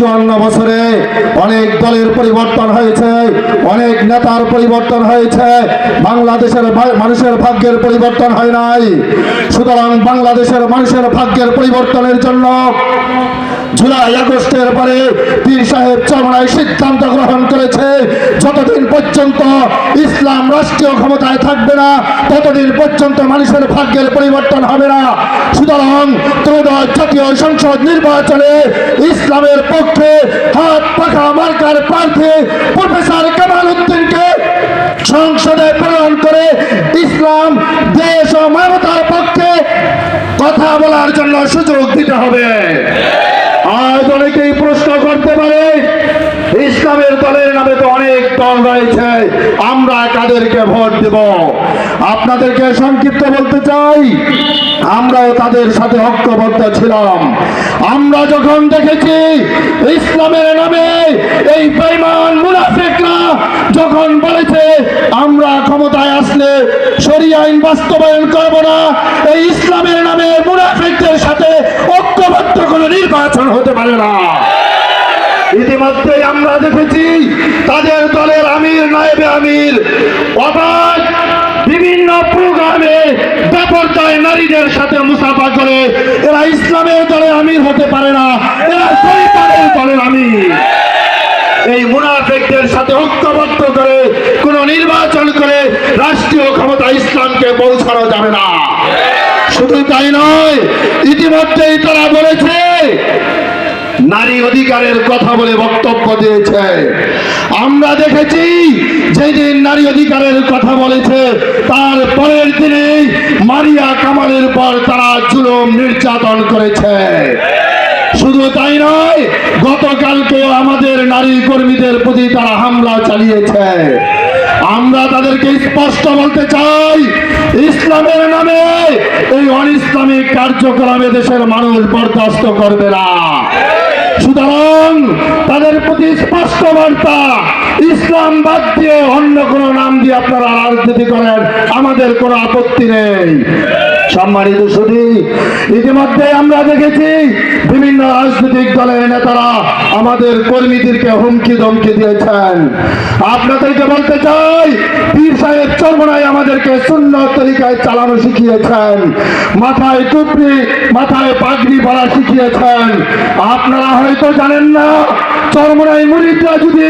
চুয়ান্ন বছরে অনেক দলের পরিবর্তন হয়েছে, অনেক নেতার পরিবর্তন হয়েছে, বাংলাদেশের মানুষের ভাগ্যের পরিবর্তন হয় নাই। সুতরাং বাংলাদেশের মানুষের ভাগ্যের পরিবর্তনের জন্য জুলাই, আগস্টের পরে পীর সাহেব চরমায় সিদ্ধান্ত গ্রহণ করেছে, যতদিন পর্যন্ত ইসলাম রাষ্ট্রীয় ক্ষমতায় থাকবে না, ততদিন পর্যন্ত মানুষের ভাগ্যের পরিবর্তন হবে না। সুতরাং ত্রয়োদশ জাতীয় সংসদ নির্বাচনে ইসলামের পক্ষে হাত পাখা মার্কার প্রার্থী প্রফেসর কামাল উদ্দিনকে সংসদে প্রেরণ করে ইসলাম, দেশ ও মানবতার পক্ষে কথা বলার জন্য সুযোগ দিতে হবে আজ অনেকেই প্রশ্ন করতে পারে ইসলামের দলের নামে তো অনেক দল রয়েছে, আমরা কাদেরকে ভোট দেব? আপনাদেরকে সংক্ষিপ্ত বলতে চাই, আমরাও তাদের সাথে ঐক্যবদ্ধ ছিলাম। আমরা যখন দেখেছি ইসলামের নামে এই বেঈমান মুনাফিকরা যখন বলেছে, আমরা ক্ষমতায় আসলে শরিয়া আইন বাস্তবায়ন করব না, এই ইসলামের নামে মুনাফিকদের সাথে ঐক্যবদ্ধ কোনো নির্বাচন হতে পারে না। ইতিমধ্যে আমরা দেখেছি তাদের দলের আমির, নায়েবে আমির। অবাধ বিভিন্ন প্রোগ্রামে ব্যাপারটায় নারীদের সাথে মুসাফা করে। এরা ইসলামের দলে আমির হতে পারে না, এরা শৈতানের দলের আমির। এই মুনাফেকদের সাথে ঐক্যবদ্ধ করে, কোন নির্বাচন করে রাষ্ট্রীয় ক্ষমতা ইসলামকে পৌঁছানো যাবে না। শুধু তাই নয়, ইতিমধ্যেই তারা বলেছে নারী অধিকারের কথা বলে বক্তব্য দিয়েছে। আমরা দেখেছি, যেদিন নারী অধিকারের কথা বলেছে, তার পরের দিনে মারিয়া কামালের পর তারা জুলুম নির্যাতন করেছে। শুধু তাই নয় গতকালকেও আমাদের নারী কর্মীদের প্রতি তারা হামলা চালিয়েছে। আমরা তাদেরকে স্পষ্ট বলতে চাই, ইসলামের নামে এই অনিসলামিক কার্যক্রমে দেশের মানুষ বরদাস্ত করবে না। সুতরাং তাদের প্রতি স্পষ্ট বার্তা ইসলাম বাদ দিয়ে অন্য কোনো নাম দিয়ে আপনারা রাজনীতি করেন, আমাদের কোনো আপত্তি নেই। সম্মানিত শুধু ইতিমধ্যে আমরা দেখেছি বিভিন্ন রাজনৈতিক দলের নেতারা আমাদের কর্মীদেরকে হুমকি ধমকি দিয়েছেন। আপনাদেরকে বলতে চাই, পীর সাহেব চর্মনায় আমাদেরকে শূন্য তরিকায় চালানো শিখিয়েছেন, মাথায় টুপি, মাথায় পাগড়ি পরা শিখিয়েছেন। আপনারা হয়তো জানেন না চর্মনাই মুরিদরা যদি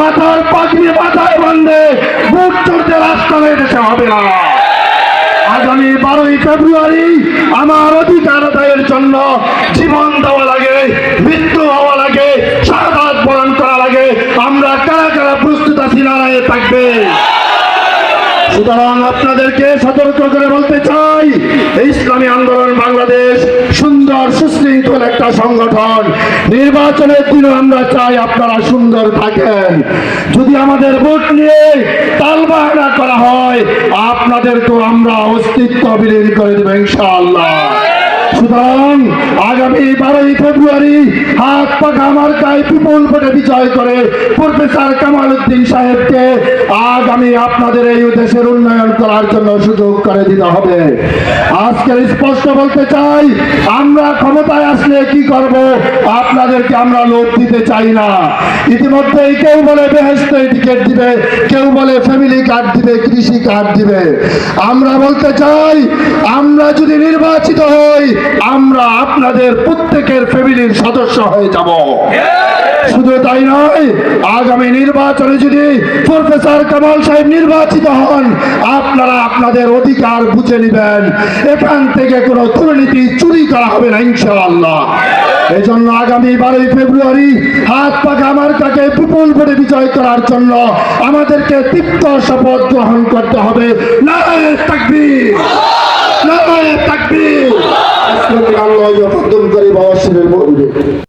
মাথার পাগড়ি মাথায় বান্ধে বুট চড়তে রাস্তা দেশে হবে না। আগামী বারোই ফেব্রুয়ারি আমার অধিকার আদায়ের জন্য জীবন দেওয়া লাগে, মৃত্যু হওয়া লাগে সারাত বরণ করা লাগে। আমরা কারা কারা প্রস্তুত আছি, নারায় থাকবে। সুতরাং আপনাদেরকে সতর্ক করে বলতে চাই নির্বাচনের দিনও আমরা চাই আপনারা সুন্দর থাকেন। যদি আমাদের ভোট নিয়ে তালবাহানা করা হয়, আপনাদেরকেও আমরা অস্তিত্ব বিলীন করে দেবো, ইনশাআল্লাহ। সুতরাং আগামী বারোই ফেব্রুয়ারি হাত পাখা মার্কায় বিপুল ভোটে বিজয় করে প্রফেসর কামাল উদ্দিন সাহেবকে আগামী আপনাদের এই দেশের উন্নয়ন করার জন্য সুযোগ করে দিতে হবে। আজকে স্পষ্ট বলতে চাই, আমরা ক্ষমতায় আসলে কি করব আপনাদেরকে আমরা লোভ দিতে চাই না। ইতিমধ্যেই কেউ বলে বেহেস্ত টিকিট দিবে, কেউ বলে ফ্যামিলি কার্ড দিবে, কৃষি কার্ড দিবে। আমরা বলতে চাই, আমরা যদি নির্বাচিত হই আমরা আপনাদের প্রত্যেকের ফ্যামিলির সদস্য হয়ে যাব। শুধু তাই নয়, আগামী নির্বাচনে যদি প্রফেসর কামাল সাহেব নির্বাচিত হন, আপনারা আপনাদের অধিকার বুঝে নেবেন। এখান থেকে কোনো দুর্নীতি চুরি করা হবে না, ইনশাআল্লাহ। এই জন্য আগামী বারোই ফেব্রুয়ারি হাত পাকা মার্কাকে বিপুল করে বিজয় করার জন্য আমাদেরকে তৃপ্ত শপথ গ্রহণ করতে হবে। নারায়ণ তাকবীর! নারায়ণ তাকবীর! আল্লাহ করে বাবা শিবের